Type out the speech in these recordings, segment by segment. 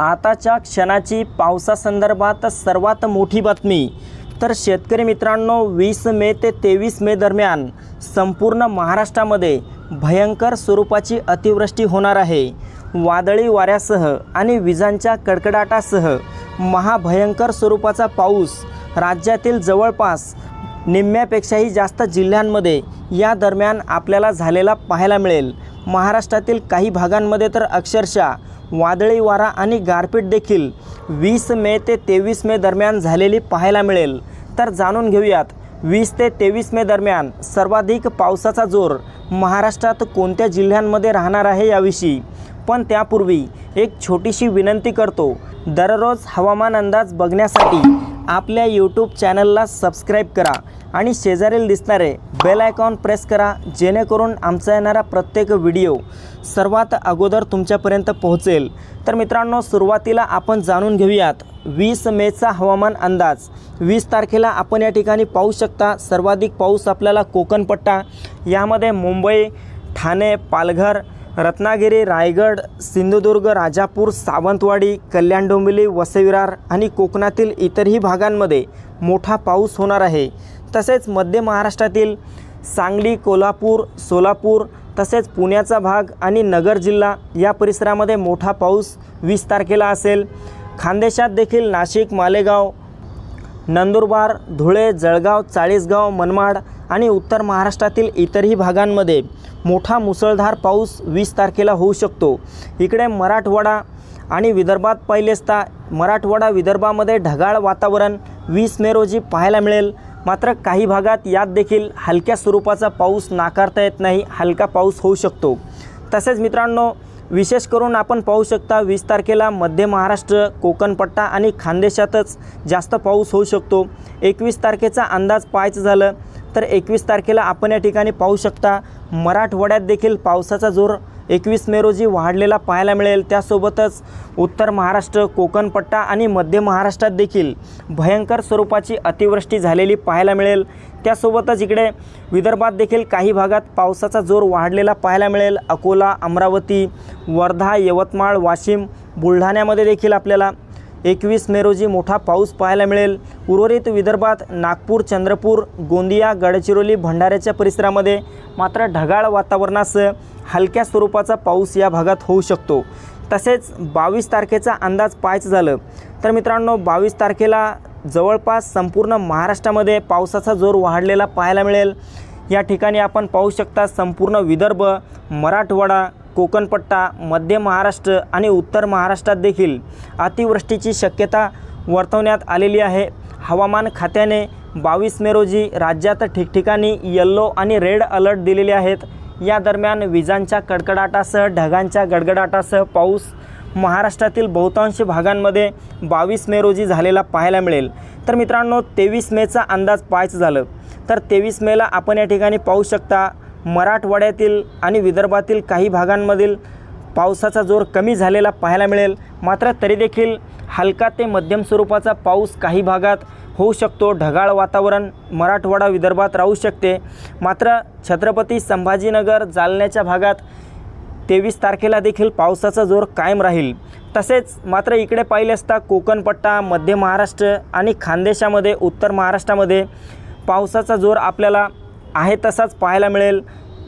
आताच्या क्षणाची पावसासंदर्भात सर्वात मोठी बातमी. तर शेतकरी मित्रांनो वीस मे ते तेवीस मे दरम्यान संपूर्ण महाराष्ट्रामध्ये भयंकर स्वरूपाची अतिवृष्टी होणार आहे. वादळी वाऱ्यासह आणि विजांच्या कडकडाटासह महाभयंकर स्वरूपाचा पाऊस राज्यातील जवळपास निम्म्यापेक्षाही जास्त जिल्ह्यांमध्ये या दरम्यान आपल्याला झालेला पाहायला मिळेल. महाराष्ट्रातील काही भागांमध्ये तर अक्षरशः वादळी वारा आणि गारपीट देखील वीस मे ते तेवीस मे दरम्यान झालेली पाहायला मिळेल. तर जाणून घेऊयात वीस ते तेवीस मे दरम्यान सर्वाधिक पावसाचा जोर महाराष्ट्रात कोणत्या जिल्ह्यांमध्ये राहणार आहे याविषयी? पण त्यापूर्वी एक छोटीशी विनंती करतो दररोज हवामान अंदाज बघण्यासाठी आपल्या यूट्यूब चॅनलला सबस्क्राईब करा आणि शेजारील दिसणारे बेल आयकॉन प्रेस करा जेणेकरून आमचा येणारा प्रत्येक व्हिडिओ सर्वात अगोदर तुमच्यापर्यंत पोहोचेल. तर मित्रांनो सुरुवातीला आपण जाणून घेऊयात वीस मेचा हवामान अंदाज. वीस तारखेला आपण या ठिकाणी पाहू शकता सर्वाधिक पाऊस आपल्याला कोकणपट्टा यामध्ये मुंबई ठाणे पालघर रत्नागिरी रायगड सिंधुदुर्ग राजापूर सावंतवाडी कल्याण डोंबिवली वसविरार आणि कोकणातील इतरही भागांमध्ये मोठा पाऊस होणार आहे. तसेच मध्य महाराष्ट्रातील सांगली कोल्हापूर सोलापूर तसेच पुण्याचा भाग आणि नगर जिल्हा या परिसरामध्ये मोठा पाऊस वीस तारखेला असेल. खानदेशात देखील नाशिक मालेगाव नंदुरबार धुळे जळगाव चाळीसगाव मनमाड आणि उत्तर महाराष्ट्रातील इतरही भागांमध्ये मोठा मुसळधार पाऊस वीस तारखेला होऊ शकतो. इकडे मराठवाडा आणि विदर्भात पाहिले असता मराठवाडा विदर्भामध्ये ढगाळ वातावरण वीस मे रोजी पाहायला मिळेल. मात्र काही भागात यात देखील हलक्या स्वरूपाचा पाऊस नाकारता येत नाही हलका पाऊस होऊ शकतो. तसेच मित्रांनो विशेष करून आपण पाहू शकता वीस तारखेला मध्य महाराष्ट्र कोकणपट्टा आणि खानदेशातच जास्त पाऊस होऊ शकतो. एकवीस तारखेचा अंदाज पाहायचं झालं तर एकवीस तारखेला आपण या ठिकाणी पाहू शकता मराठवाड्यात देखील पावसाचा जोर एकवीस मे रोजी वाढलेला पाहायला मिळेल. त्यासोबतच उत्तर महाराष्ट्र कोकणपट्टा आणि मध्य महाराष्ट्रात देखील भयंकर स्वरूपाची अतिवृष्टी झालेली पाहायला मिळेल. त्यासोबतच इकडे विदर्भात देखील काही भागात पावसाचा जोर वाढलेला पाहायला मिळेल. अकोला अमरावती वर्धा यवतमाळ वाशिम बुलढाण्यामध्ये देखील आपल्याला एकवीस मे रोजी मोठा पाऊस पाहायला मिळेल. उर्वरित विदर्भात नागपूर चंद्रपूर गोंदिया गडचिरोली भंडाऱ्याच्या परिसरामध्ये मात्र ढगाळ वातावरणासह हलक्या स्वरूपाचा पाऊस या भागात होऊ शकतो. तसेच बावीस तारखेचा अंदाज पाहायचं झालं तर मित्रांनो बावीस तारखेला जवळपास संपूर्ण महाराष्ट्रामध्ये पावसाचा जोर वाढलेला पाहायला मिळेल. या ठिकाणी आपण पाहू शकता संपूर्ण विदर्भ मराठवाडा कोकणपट्टा मध्य महाराष्ट्र आणि उत्तर महाराष्ट्रात देखील अतिवृष्टीची शक्यता वर्तवण्यात आलेली आहे. हवामान खात्याने बावीस मे रोजी राज्यात ठिकठिकाणी येल्लो आणि रेड अलर्ट दिलेले आहेत. या दरम्यान विजांच्या कडकडाटासह ढगांच्या गडगडाटासह पाऊस महाराष्ट्रातील बहुतांश भागांमध्ये बावीस मे रोजी झालेला पाहायला मिळेल. तर मित्रांनो तेवीस मेचा अंदाज पाहायचं झालं तर तेवीस मेला आपण या ठिकाणी पाहू शकता मराठवाड्यातील आणि विदर्भातील काही भागांमधील पावसाचा जोर कमी झालेला पाहायला मिळेल. मात्र तरी देखील हलका ते मध्यम स्वरूपाचा पाऊस काही भागात होऊ शकतो. ढगाळ वातावरण मराठवाडा विदर्भात राहू शकते. मात्र छत्रपती संभाजीनगर जालन्याच्या भागात तेवीस तारखेला देखील पावसाचा जोर कायम राहील. तसेच मात्र इकडे पाहिले असता कोकणपट्टा मध्य महाराष्ट्र आणि खानदेशामध्ये उत्तर महाराष्ट्रामध्ये पावसाचा जोर आपल्याला आहे तसाच पाहायला मिळेल.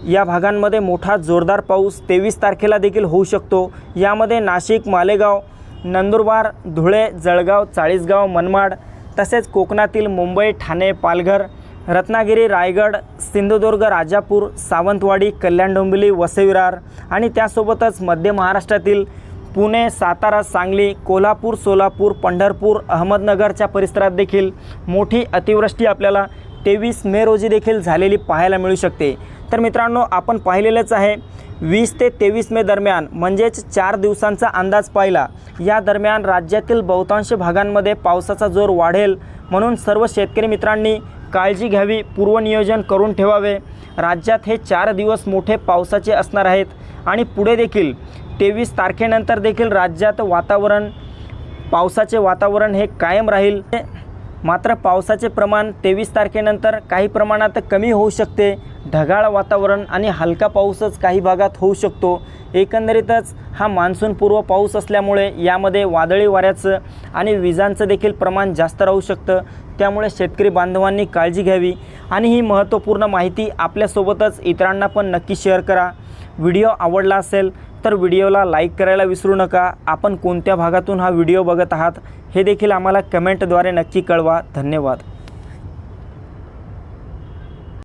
या भागांमध्ये मोठा जोरदार पाऊस तेवीस तारखेला देखील होऊ शकतो. यामध्ये नाशिक मालेगाव नंदुरबार धुळे जळगाव चाळीसगाव मनमाड तसेच कोकणातील मुंबई ठाणे पालघर रत्नागिरी रायगड सिंधुदुर्ग राजापूर सावंतवाडी कल्याण डोंबिवली वसविरार आणि त्यासोबतच मध्य महाराष्ट्रातील पुणे सातारा सांगली कोल्हापूर सोलापूर पंढरपूर अहमदनगरच्या परिसरात देखील मोठी अतिवृष्टी आपल्याला तेवीस मे रोजी देखील झालेली पाहायला मिळू शकते. तर मित्रांनो आपण पाहिलेलंच आहे वीस ते तेवीस मे दरम्यान म्हणजेच चार दिवसांचा अंदाज पाहिला. या दरम्यान राज्यातील बहुतांश भागांमध्ये पावसाचा जोर वाढेल म्हणून सर्व शेतकरी मित्रांनी काळजी घ्यावी पूर्वनियोजन करून ठेवावे. राज्यात हे चार दिवस मोठे पावसाचे असणार आहेत आणि पुढे देखील तेवीस तारखेनंतर देखील राज्यात वातावरण पावसाचे वातावरण हे कायम राहील. मात्र पावसाचे प्रमाण तेवीस तारखेनंतर काही प्रमाणात कमी होऊ शकते. ढगाळ वातावरण आणि हलका पाऊसच काही भागात होऊ शकतो. एकंदरीतच हा मान्सूनपूर्व पाऊस असल्यामुळे यामध्ये वादळी वाऱ्याचं आणि विजांचं देखील प्रमाण जास्त राहू शकतं. त्यामुळे शेतकरी बांधवांनी काळजी घ्यावी आणि ही महत्त्वपूर्ण माहिती आपल्यासोबतच इतरांना पण नक्की शेअर करा. व्हिडिओ आवडला असेल तर व्हिडिओला लाईक करायला विसरू नका. आपण कोणत्या भागातून हा व्हिडिओ बघत आहात हे देखील आम्हाला कमेंटद्वारे नक्की कळवा. धन्यवाद.